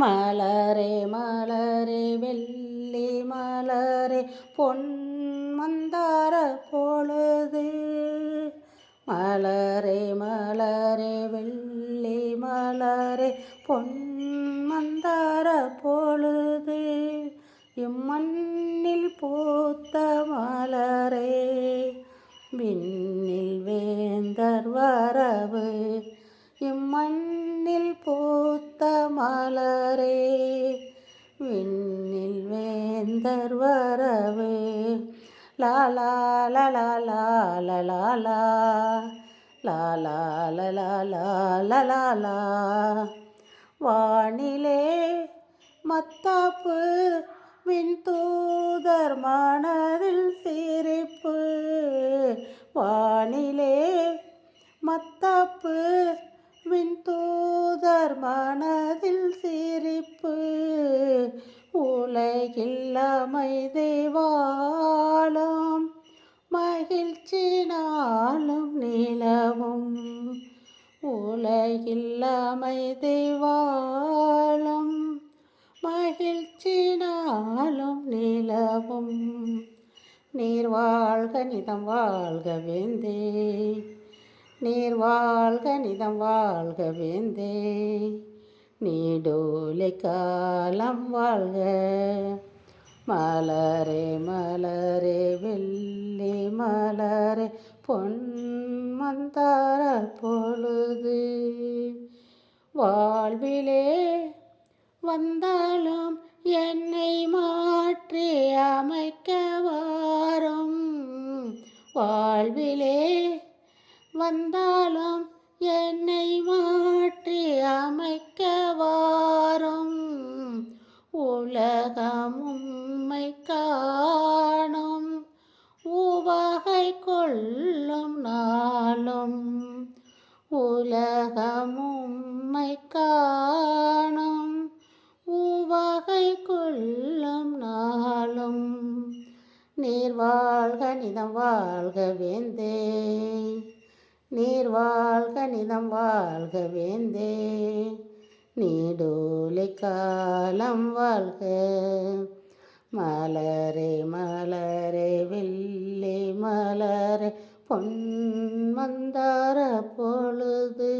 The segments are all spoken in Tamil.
மலரே மலரே வெள்ளி மலரே பொன் மந்தார பொழுது. மலரே மலரே வெள்ளி மலரே பொன் மந்தார பொழுது. இம்மண்ணில் பூத்த மலரே விண்ணில் வேந்தர் வரவு. இம்மண் மலரே விண்ணில் வேந்தர் வரவு லாலா லலா லாலா லாலா லலா வானிலே மத்தாப்பு வின் தூதர் மனதில் சிரிப்பு மனதில் சிரிப்பு உலகில் அமைதி மகிழ்ச்சி நாளும் நிலவும் உலகில் அமைதி மகிழ்ச்சி நாளும் நிலவும். நீர் வாழ்க நிதம் வாழ்க வேந்தே. நீர் வாழ்க நிதம் வாழ்க வேந்தே. நீடோலை காலம் வாழ்க. மலரே மலரே வெள்ளி மலரே பொன் மந்தார பொழுது. வாழ்விலே வந்தாலும் என்னை மாற்றி அமைக்க வாரும். வாழ்விலே வந்தாலும் என்னை மாற்றி அமைக்க வாரும். உலகம் உம்மை காணும். உவகை கொள்ளும் நாளும். உலகம் உம்மை காணும். உவகை கொள்ளும் நாளும். நீர் வாழ்க நிதம் வாழ்க வேந்தே. நீர் வாழ்க நிதம் வாழ்க வேந்தே. நீடோலை காலம் வாழ்க. மலரே மலரே வெள்ளி மலரே பொன் மந்தார பொழுது.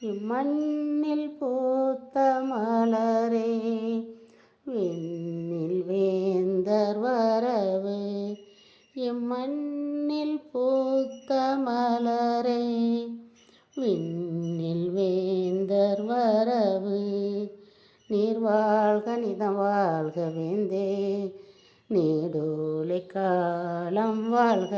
இம்மண்ணில் பூத்த மலரே மலரை. விண்ணில் வேந்தர் வரவு நீர் வாழ்க நிதம் வாழ்க வேந்தே. நீடோலை காலம் வாழ்க.